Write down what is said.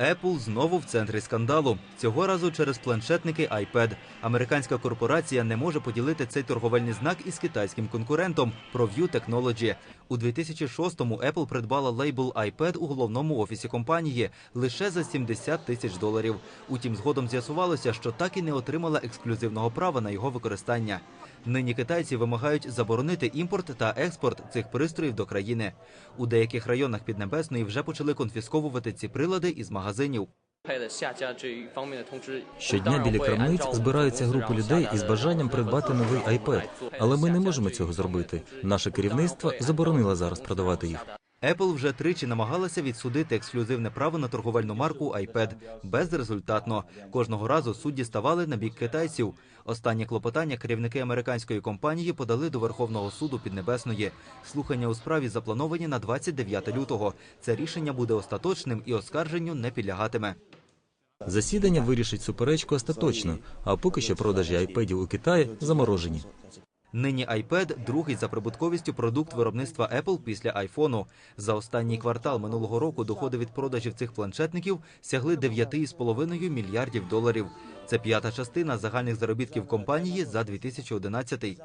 Apple знову в центрі скандалу. Цього разу через планшетники iPad. Американська корпорація не може поділити цей торговельний знак із китайським конкурентом ProView Technology. У 2006-му Apple придбала лейбл iPad у головному офісі компанії лише за 70 тисяч доларів. Утім, згодом з'ясувалося, що так і не отримала ексклюзивного права на його використання. Нині китайці вимагають заборонити імпорт та експорт цих пристроїв до країни. У деяких районах Піднебесної вже почали конфісковувати ці прилади із магазинів магазинів. Щодня біля крамниць збираються група людей із бажанням придбати новий iPad, але ми не можемо цього зробити. Наше керівництво заборонило зараз продавати їх. Apple вже тричі намагалася відсудити ексклюзивне право на торговельну марку iPad. Безрезультатно. Кожного разу судді ставали на бік китайців. Останнє клопотання керівники американської компанії подали до Верховного суду Піднебесної. Слухання у справі заплановані на 29 лютого. Це рішення буде остаточним і оскарженню не підлягатиме. Засідання вирішить суперечку остаточно, а поки що продажі айпедів у Китаї заморожені. Нині iPad – другий за прибутковістю продукт виробництва Apple після айфону. За останній квартал минулого року доходи від продажів цих планшетників сягли 9,5 мільярдів доларів. Це п'ята частина загальних заробітків компанії за 2011.